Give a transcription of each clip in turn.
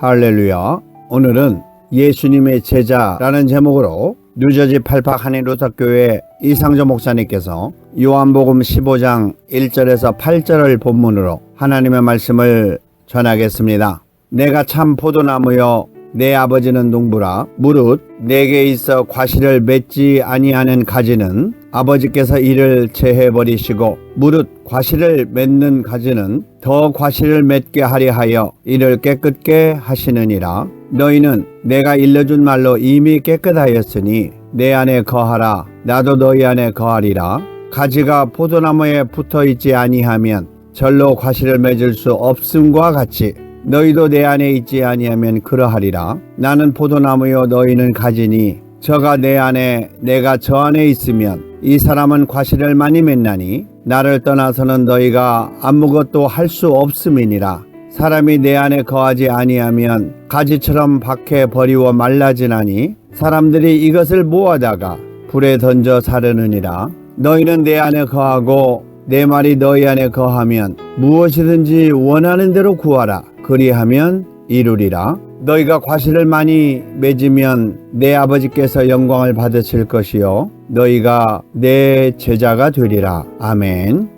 할렐루야. 오늘은 예수님의 제자라는 제목으로 뉴저지 팔팍 한인루터교회 이상조 목사님께서 요한복음 15장 1절에서 8절을 본문으로 하나님의 말씀을 전하겠습니다. 내가 참 포도나무여 내 아버지는 농부라 무릇 내게 있어 과실을 맺지 아니하는 가지는 아버지께서 이를 제해 버리시고 무릇 과실을 맺는 가지는 더 과실을 맺게 하려 하여 이를 깨끗게 하시느니라. 너희는 내가 일러준 말로 이미 깨끗하였으니 내 안에 거하라. 나도 너희 안에 거하리라. 가지가 포도나무에 붙어 있지 아니하면 절로 과실을 맺을 수 없음과 같이 너희도 내 안에 있지 아니하면 그러하리라. 나는 포도나무요 너희는 가지니 저가 내 안에 내가 저 안에 있으면 이 사람은 과실을 많이 맺나니 나를 떠나서는 너희가 아무것도 할 수 없음이니라. 사람이 내 안에 거하지 아니하면 가지처럼 밖에 버리워 말라지나니 사람들이 이것을 모아다가 불에 던져 사르느니라. 너희는 내 안에 거하고 내 말이 너희 안에 거하면 무엇이든지 원하는 대로 구하라. 그리하면 이루리라. 너희가 과실을 많이 맺으면 내 아버지께서 영광을 받으실 것이요. 너희가 내 제자가 되리라. 아멘.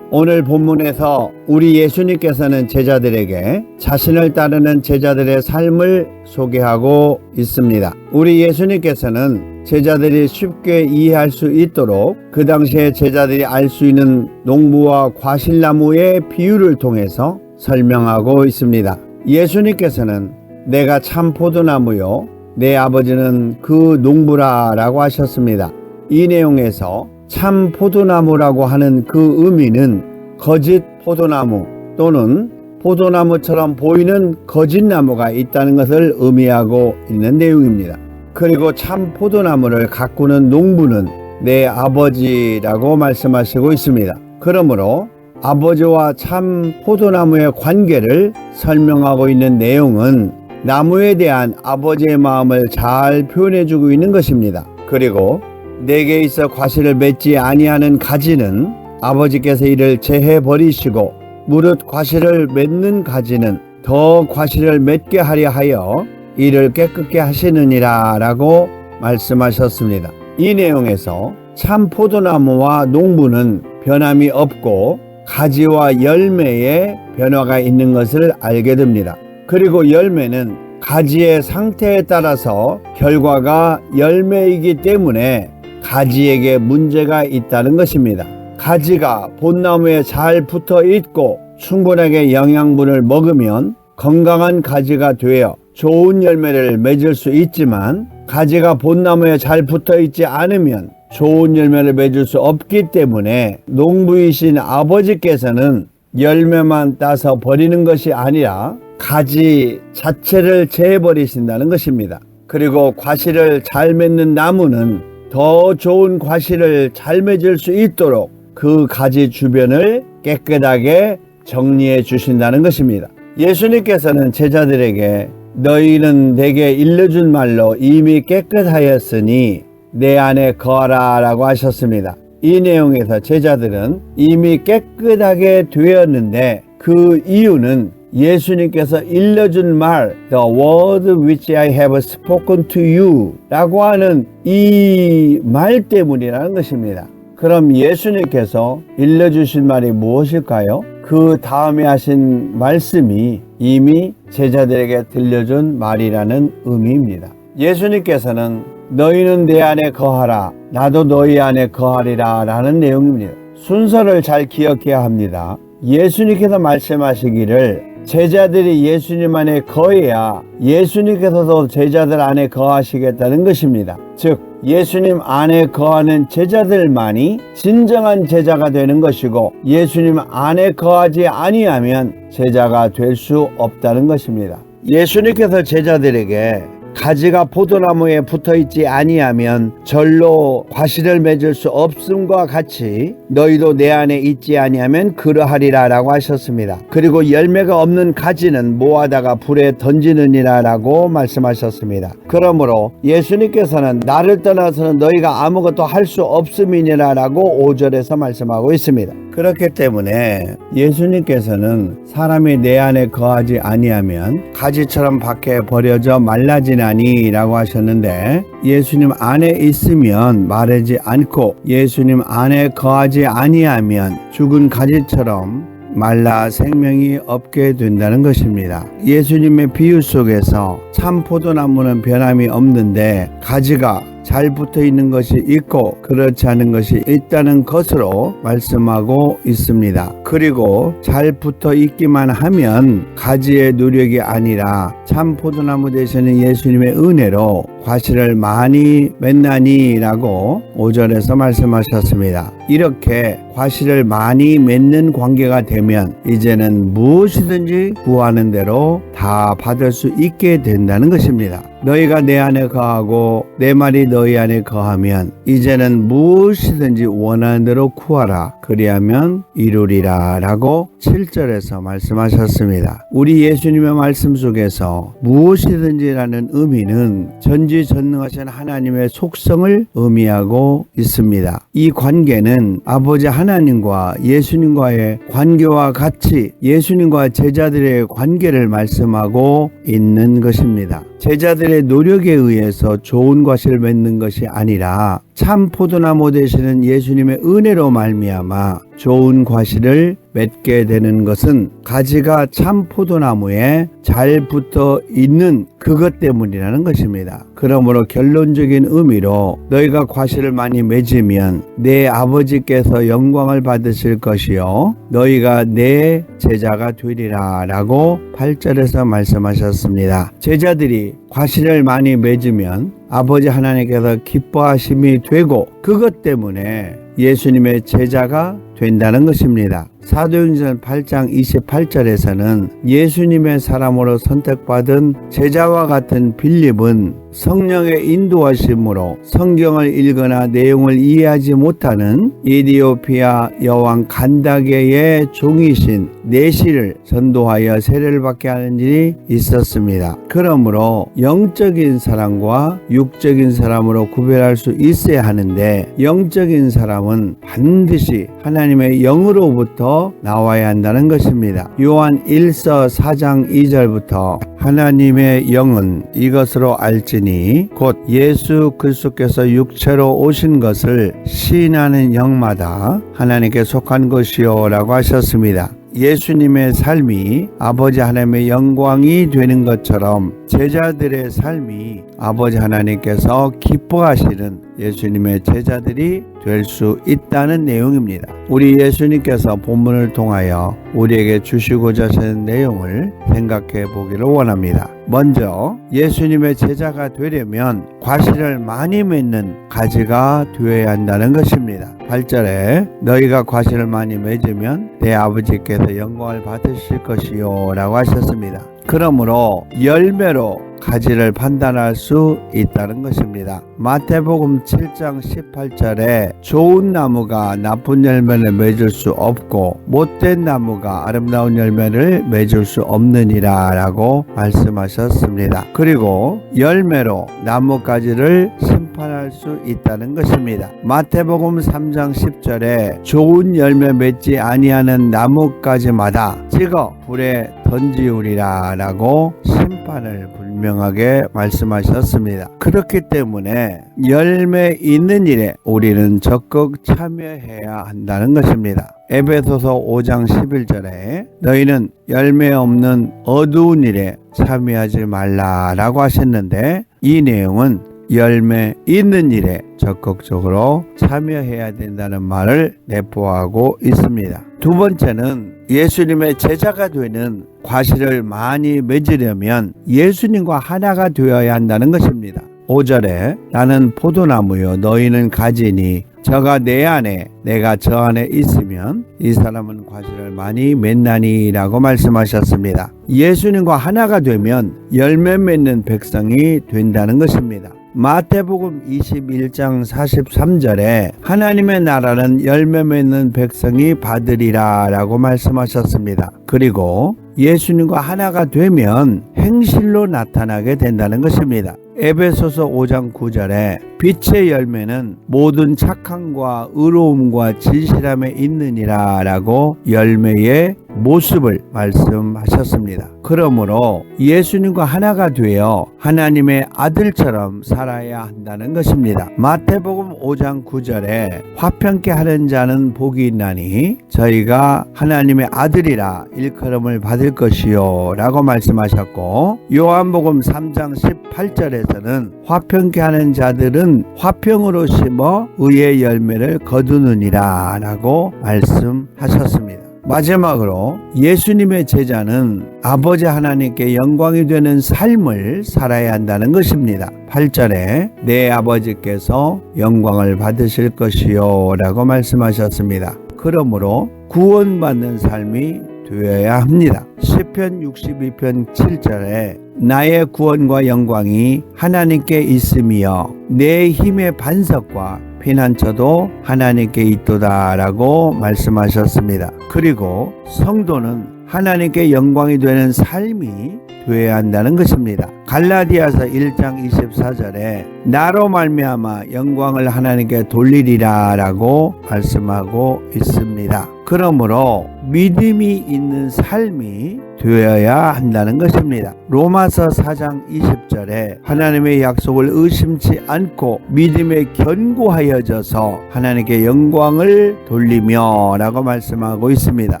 오늘 본문에서 우리 예수님께서는 제자들에게 자신을 따르는 제자들의 삶을 소개하고 있습니다. 우리 예수님께서는 제자들이 쉽게 이해할 수 있도록 그 당시에 제자들이 알 수 있는 농부와 과실나무의 비유를 통해서 설명하고 있습니다. 예수님께서는 내가 참 포도나무요 내 아버지는 그 농부라 라고 하셨습니다. 이 내용에서 참 포도나무라고 하는 그 의미는 거짓 포도나무 또는 포도나무처럼 보이는 거짓 나무가 있다는 것을 의미하고 있는 내용입니다. 그리고 참 포도나무를 가꾸는 농부는 내 아버지라고 말씀하시고 있습니다. 그러므로 아버지와 참 포도나무의 관계를 설명하고 있는 내용은 나무에 대한 아버지의 마음을 잘 표현해 주고 있는 것입니다. 그리고 내게 있어 과실을 맺지 아니하는 가지는 아버지께서 이를 제해 버리시고 무릇 과실을 맺는 가지는 더 과실을 맺게 하려 하여 이를 깨끗게 하시느니라라고 말씀하셨습니다. 이 내용에서 참 포도나무와 농부는 변함이 없고 가지와 열매에 변화가 있는 것을 알게 됩니다. 그리고 열매는 가지의 상태에 따라서 결과가 열매이기 때문에 가지에게 문제가 있다는 것입니다. 가지가 본나무에 잘 붙어 있고 충분하게 영양분을 먹으면 건강한 가지가 되어 좋은 열매를 맺을 수 있지만 가지가 본나무에 잘 붙어 있지 않으면 좋은 열매를 맺을 수 없기 때문에 농부이신 아버지께서는 열매만 따서 버리는 것이 아니라 가지 자체를 재버리신다는 것입니다. 그리고 과실을 잘 맺는 나무는 더 좋은 과실을 잘 맺을 수 있도록 그 가지 주변을 깨끗하게 정리해 주신다는 것입니다. 예수님께서는 제자들에게 너희는 내게 일러준 말로 이미 깨끗하였으니 내 안에 거하라 라고 하셨습니다. 이 내용에서 제자들은 이미 깨끗하게 되었는데 그 이유는 예수님께서 일러준 말 The word which I have spoken to you 라고 하는 이 말 때문이라는 것입니다. 그럼 예수님께서 일러주신 말이 무엇일까요? 그 다음에 하신 말씀이 이미 제자들에게 들려준 말이라는 의미입니다. 예수님께서는 너희는 내 안에 거하라 나도 너희 안에 거하리라 라는 내용입니다. 순서를 잘 기억해야 합니다. 예수님께서 말씀하시기를 제자들이 예수님 안에 거해야 예수님께서도 제자들 안에 거하시겠다는 것입니다. 즉 예수님 안에 거하는 제자들만이 진정한 제자가 되는 것이고 예수님 안에 거하지 아니하면 제자가 될 수 없다는 것입니다. 예수님께서 제자들에게 가지가 포도나무에 붙어 있지 아니하면 절로 과실을 맺을 수 없음과 같이 너희도 내 안에 있지 아니하면 그러하리라라고 하셨습니다. 그리고 열매가 없는 가지는 모아다가 불에 던지느니라라고 말씀하셨습니다. 그러므로 예수님께서는 나를 떠나서는 너희가 아무것도 할 수 없음이니라라고 5절에서 말씀하고 있습니다. 그렇기 때문에 예수님께서는 사람이 내 안에 거하지 아니하면 가지처럼 밖에 버려져 말라지나 니라고 하셨는데 예수님 안에 있으면 마르지 않고 예수님 안에 거하지 아니하면 죽은 가지처럼 말라 생명이 없게 된다는 것입니다. 예수님의 비유 속에서 참 포도나무는 변함이 없는데 가지가 잘 붙어 있는 것이 있고 그렇지 않은 것이 있다는 것으로 말씀하고 있습니다. 그리고 잘 붙어 있기만 하면 가지의 노력이 아니라 참 포도나무 되시는 예수님의 은혜로 과실을 많이 맺나니라고 5절에서 말씀하셨습니다. 이렇게 과실을 많이 맺는 관계가 되면 이제는 무엇이든지 구하는 대로 다 받을 수 있게 된다는 것입니다. 너희가 내 안에 거하고 내 말이 너희 안에 거하면 이제는 무엇이든지 원하는 대로 구하라 그리하면 이루리라 라고 7절에서 말씀하셨습니다. 우리 예수님의 말씀 속에서 무엇이든지라는 의미는 전지전능하신 하나님의 속성을 의미하고 있습니다. 이 관계는 아버지 하나님과 예수님과의 관계와 같이 예수님과 제자들의 관계를 말씀하고 있는 것입니다. 제자들 의 노력에 의해서 좋은 과실을 맺는 것이 아니라 참 포도나무 되시는 예수님의 은혜로 말미암아 좋은 과실을 맺게 되는 것은 가지가 참 포도나무에 잘 붙어 있는 그것 때문이라는 것입니다. 그러므로 결론적인 의미로 너희가 과실을 많이 맺으면 내 아버지께서 영광을 받으실 것이요 너희가 내 제자가 되리라 라고 8절에서 말씀하셨습니다. 제자들이 과실을 많이 맺으면 아버지 하나님께서 기뻐하심이 되고 그것 때문에 예수님의 제자가 된다는 것입니다. 사도행전 8장 28절에서는 예수님의 사람으로 선택받은 제자와 같은 빌립은 성령의 인도하심으로 성경을 읽거나 내용을 이해하지 못하는 이디오피아 여왕 간다게의 종이신 내시를 전도하여 세례를 받게 하는 일이 있었습니다. 그러므로 영적인 사람과 육적인 사람으로 구별할 수 있어야 하는데 영적인 사람은 반드시 하나님의 영으로부터 나와야 한다는 것입니다. 요한 1서 4장 2절부터 하나님의 영은 이것으로 알지니 곧 예수 그리스도께서 육체로 오신 것을 시인하는 영마다 하나님께 속한 것이요라고 하셨습니다. 예수님의 삶이 아버지 하나님의 영광이 되는 것처럼 제자들의 삶이 아버지 하나님께서 기뻐하시는 예수님의 제자들이 될 수 있다는 내용입니다. 우리 예수님께서 본문을 통하여 우리에게 주시고자 하시는 내용을 생각해 보기를 원합니다. 먼저 예수님의 제자가 되려면 과실을 많이 맺는 가지가 되어야 한다는 것입니다. 8절에 너희가 과실을 많이 맺으면 내 아버지께서 영광을 받으실 것이요 라고 하셨습니다. 그러므로 열매로 가지를 판단할 수 있다는 것입니다. 마태복음 7장 18절에 좋은 나무가 나쁜 열매를 맺을 수 없고 못된 나무가 아름다운 열매를 맺을 수 없느니라 라고 말씀하셨습니다. 그리고 열매로 나무가지를 심판할 수 있다는 것입니다. 마태복음 3장 10절에 좋은 열매 맺지 아니하는 나무가지마다 찍어 불에 던지우리라 라고 심판을 분명하게 말씀하셨습니다. 그렇기 때문에 열매 있는 일에 우리는 적극 참여해야 한다는 것입니다. 에베소서 5장 11절에 너희는 열매 없는 어두운 일에 참여하지 말라라고 하셨는데 이 내용은 열매 있는 일에 적극적으로 참여해야 된다는 말을 내포하고 있습니다. 두 번째는 예수님의 제자가 되는 과실을 많이 맺으려면 예수님과 하나가 되어야 한다는 것입니다. 5절에 나는 포도나무요 너희는 가지니 저가 내 안에 내가 저 안에 있으면 이 사람은 과실을 많이 맺나니라고 말씀하셨습니다. 예수님과 하나가 되면 열매 맺는 백성이 된다는 것입니다. 마태복음 21장 43절에 하나님의 나라는 열매 맺는 백성이 받으리라 라고 말씀하셨습니다. 그리고 예수님과 하나가 되면 행실로 나타나게 된다는 것입니다. 에베소서 5장 9절에 빛의 열매는 모든 착함과 의로움과 진실함에 있느니라 라고 열매의 모습을 말씀하셨습니다. 그러므로 예수님과 하나가 되어 하나님의 아들처럼 살아야 한다는 것입니다. 마태복음 5장 9절에 화평케 하는 자는 복이 있나니 저희가 하나님의 아들이라 일컬음을 받을 것이요 라고 말씀하셨고 요한복음 3장 18절에 서는 화평케 하는 자들은 화평으로 심어 의의 열매를 거두느니라 라고 말씀하셨습니다. 마지막으로 예수님의 제자는 아버지 하나님께 영광이 되는 삶을 살아야 한다는 것입니다. 8절에 내 아버지께서 영광을 받으실 것이요 라고 말씀하셨습니다. 그러므로 구원받는 삶이 되어야 합니다. 시편 62편 7절에 나의 구원과 영광이 하나님께 있으며 내 힘의 반석과 피난처도 하나님께 있도다라고 말씀하셨습니다. 그리고 성도는 하나님께 영광이 되는 삶이 되어야 한다는 것입니다. 갈라디아서 1장 24절에 나로 말미암아 영광을 하나님께 돌리리라라고 말씀하고 있습니다. 그러므로 믿음이 있는 삶이 되어야 한다는 것입니다. 로마서 4장 20절에 하나님의 약속을 의심치 않고 믿음에 견고하여져서 하나님께 영광을 돌리며 라고 말씀하고 있습니다.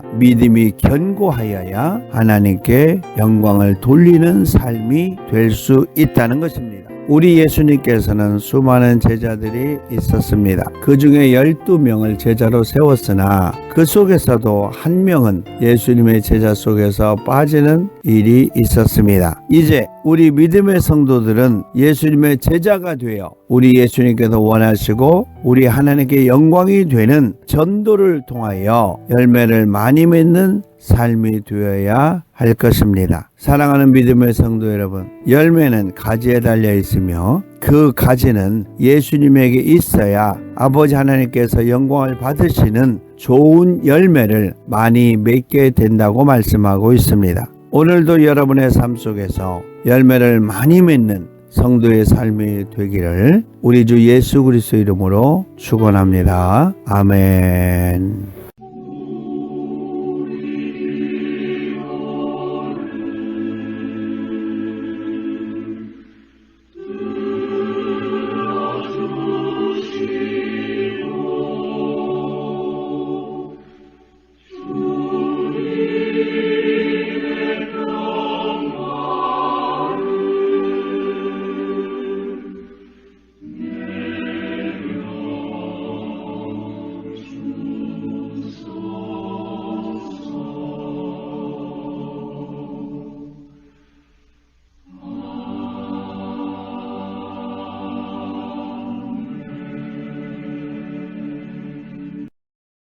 믿음이 견고하여야 하나님께 영광을 돌리는 삶이 될 수 있다는 것입니다. 우리 예수님께서는 수많은 제자들이 있었습니다. 그 중에 12명을 제자로 세웠으나 그 속에서도 한 명은 예수님의 제자 속에서 빠지는 일이 있었습니다. 이제 우리 믿음의 성도들은 예수님의 제자가 되어 우리 예수님께서 원하시고 우리 하나님께 영광이 되는 전도를 통하여 열매를 많이 맺는 삶이 되어야 할 것입니다. 사랑하는 믿음의 성도 여러분, 열매는 가지에 달려 있으며 그 가지는 예수님에게 있어야 아버지 하나님께서 영광을 받으시는 좋은 열매를 많이 맺게 된다고 말씀하고 있습니다. 오늘도 여러분의 삶 속에서 열매를 많이 맺는 성도의 삶이 되기를 우리 주 예수 그리스도 이름으로 축원합니다. 아멘.